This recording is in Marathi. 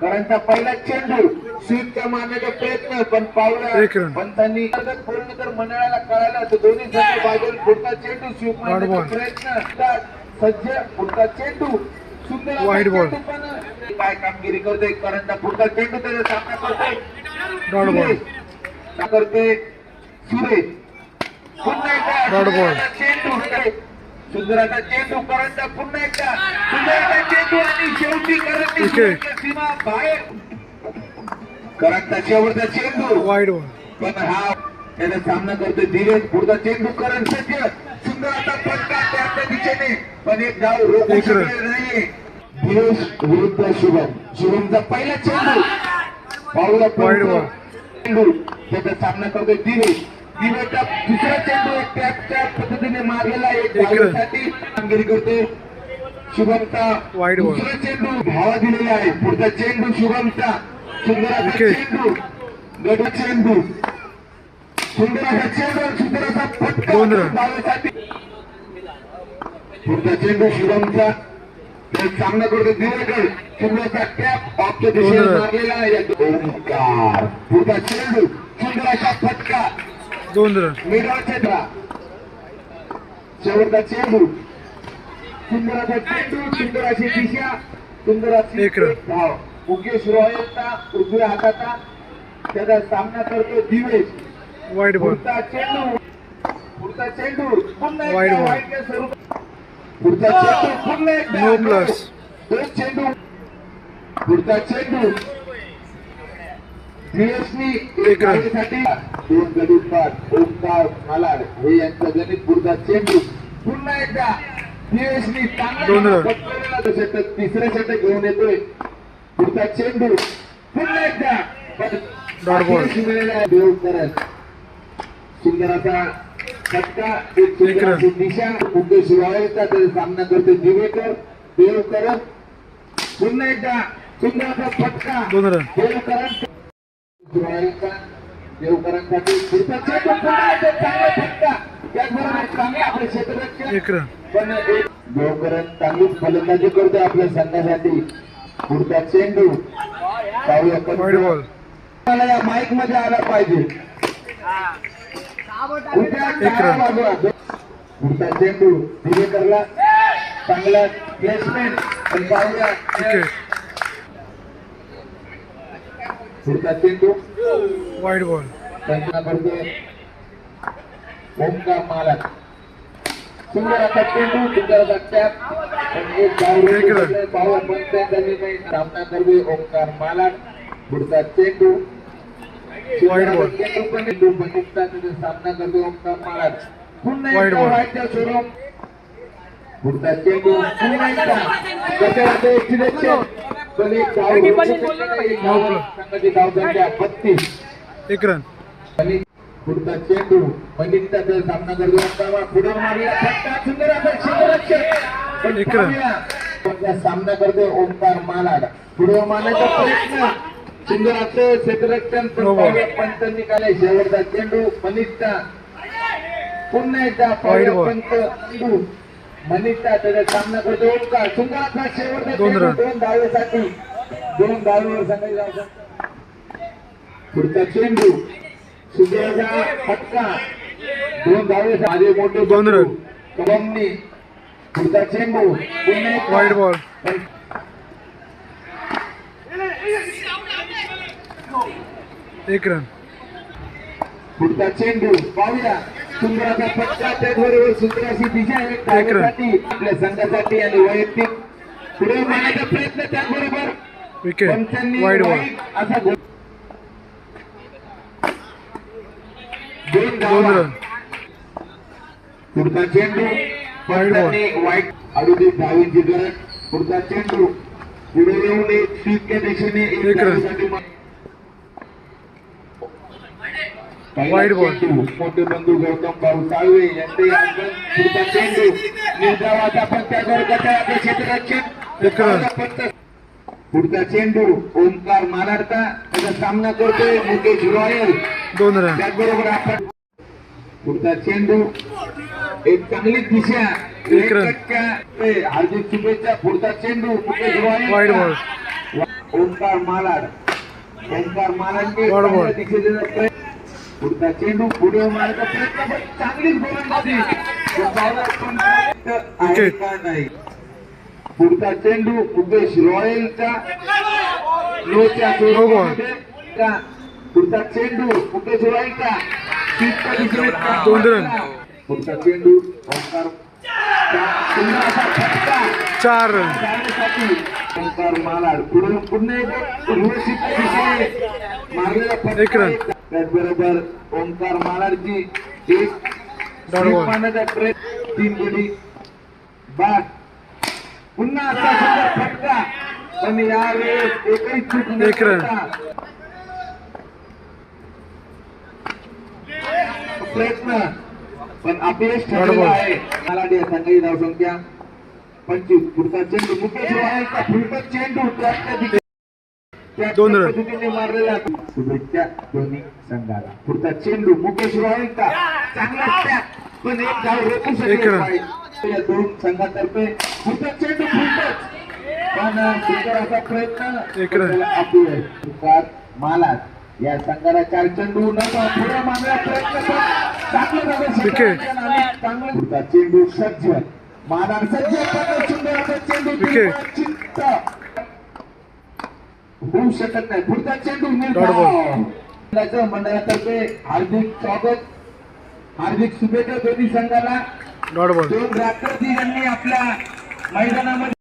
करंटचा पहिला चेंडू स्वीपचा मारण्याचा प्रयत्न पण पावला. पंतांनी पूर्ण तर मंडळाला कळालं तर दोन्ही संघ बाजूला पुढचा चेंडू स्वीप मारण्याचा. प्रयत्न सज्ज पुढचा चेंडू सुंदर. चेंडू पण काय कामगिरी करतोय करंटचा पुढचा चेंडू त्याचा सामना करतोय ball. सुरेश. करते सुरेश पुन्हा एकदा चेंडू सुंदराचा चेंडू करंट पुन्हा एकदा. सुंदराचा चेंडू आणि शेवटी करंट Wicket. सीमा बाहेर. करंटचा शेवटचा चेंडू. वाईड पण हा त्याचा सामना करतोय धीरेज पुढचा चेंडू करण सज्ज. सुंदर आता फटका त्याच्या दिशेने. पण एक धाव रोखू. शकलेला नाहीये. धीरेज विरुद्ध शुभम. शुभमचा पहिला चेंडू. Ball. चेंडू. त्याचा सामना करतोय धीरेज दुसरा चेंडू त्याच्या पद्धतीने मारलेला आहे. एक एक रन. धावेसाठी कामगिरी करतोय शुभमचा Wide ball. दुसरा चेंडू भावा दिलेला आहे पुढचा चेंडू शुभमचा सुंदराचा. चेंडू गड चेंडू सुंदराचा चेंडू सुंदराचा फटका. धावेसाठी. पुढचा चेंडू शिवमचा तो सामना करतो दिवेकर सुंदराचा कॅप ऑफच्या दिशेने. मारलेला आहे. पुढचा चेंडू सुंदराचा फटका दोन रन. शेवटचा चेंडू. सुंदराचा चेंडू सुंदराची दिशा सुंदराची एक रन. धाव. मुकेश रॉयलचा उजव्या हाताचा. त्याचा सामना करतो दिवेश. Wide ball. चेंडू. पुढचा चेंडू. पुन्हा ball. वाईटच्या स्वरूपात पुढचा चेंडू पुन्हा चेंडू. पुढचा चेंडू DSP एक रन. साठी दोन गडी बाद ओंकार मालाड हे यांचं गणित चेंडू. पुन्हा एकदा षटक तिसरं षटक घेऊन येतोय. पुढचा चेंडू. पुन्हा एकदा देव करत सुंदराचा फटका एक सुंदराची दिशा. मुकेश सामना करतो दिवेकर. देव करत पुन्हा एकदा सुंदराचा फटका देव करत देवकरांसाठी पण देवकरण चांगलीच फलंदाजी करतो आपल्या संघासाठी. पुढचा चेंडू. मला या माईकमध्ये आला पाहिजे. पुढचा चेंडू. दिवेकरला चांगला प्लेसमेंट पण पाहूया. पुढचा चेंडू वाईड बॉल. त्यांना करतोय ओमकार मालक. सुंदर असा चेंडू सुंदर असा टॅप पण एक पण निर्णय सामना करतोय ओमकार मालक. पुढचा चेंडू. चेंडू पण चेंडू सामना करतोय ओमकार मालक. पुन्हा एकदा. वाईटच्या स्वरूप पुढचा चेंडू. पुन्हा एकदा. एक रन. आणि पुढचा चेंडू मलिकचा जर सामना करतो. असताना पुढे मारला. फटका सुंदर असा क्षेत्ररक्षण पण एक रन. पाहूया, कोणता सामना करतोय ओंकार मालाड. पुढे मारण्याचा प्रयत्न. सुंदर असं क्षेत्ररक्षण पंत निकाले शेवटचा चेंडू. मलिकचा. पुन्हा एकदा. पंत. चेंडू मलिकचा त्याचा सामना करतो. ओंकार सुंदर असा शेवटचा दोन धावेसाठी. दोन धावेवर सांगायला जायचं पुढचा चेंडू. सुंदरचा फटका. दोन धावे माझे मोठे दोन रन. कदमनी पुढचा चेंडू. पुन्हा एकदा. Wide ball. एक रन. पुढचा चेंडू. पाहूया सुंदराचा फटका त्याचबरोबर सुंदराची दिशा. धावेसाठी आपल्या संघासाठी आणि वैयक्तिक पुढे मारण्याचा प्रयत्न त्याचबरोबर पंचांनी असा दोन धावा. पुढचा चेंडू. पंचांनी वाईट अडुतीस धावींची गरज. पुढचा चेंडू. पुढे येऊन एक स्वीपच्या दिशेने एक ball. चेंडू मोठे बंधू गौतम भाऊ साळवे यांचे पुढचा चेंडू निर्धावाचा क्षेत्ररक्षण पुढचा ओमकार मालाडचा त्याचा सामना करतोय मुकेश रॉयल दोन रन. त्याचबरोबर आपण पुढचा चेंडू एक चांगली दिशा एक हार्दिक शुभेच्छा पुढचा चेंडू मुकेश रॉयल बॉल ओंकार मालाड ओंकार मालाडने बरोबर. पुढचा चेंडू पुढे मारण्याचा प्रयत्न चांगलीच गोलंदाजी. का नाही पुढचा चेंडू मुकेश रॉयलच्या लोच्या. जोरामध्ये का पुढचा चेंडू मुकेश रॉयलचा. पुढचा चेंडू ओंकार चार ओंकार मालाड पुढे पुन्हा एक रन. त्याचबरोबर ओंकार मालाडची एक तीन बाद पुन्हा असा सुंदर फटका. पण यावेळेस एकही चूक न प्रयत्न. पण अपयश ठरलेला. आहे. मलाडी संघाची धावसंख्या. पंचवीस. पुढचा चेंडू मुकेश रॉयलचा फुलका चेंडू त्याच्या दोन रन. शुभेच्छा दोन्ही संघाला पुढचा चेंडू मुकेश रॉयलचा चांगला पण एक धाव रोखू. पाहिजे. या दोन संघातर्फे पुढचा चेंडू फुलटच पण सुंदर असा प्रयत्न एक रन. त्याला अपयश. मालाड या संघाला चार चेंडू न पा- पुढे मारण्याचा प्रयत्न चांगलं पुढचा चेंडू सज्ज मालाड सज्ज पण सुंदर असा चेंडू Wicket. होऊ शकत नाही. पुढचा चेंडू. निर्धाव मंडळातर्फे हार्दिक स्वागत. हार्दिक शुभेच्छा दोन्ही संघाला. दोन रात्रजी यांनी आपल्या मैदानामध्ये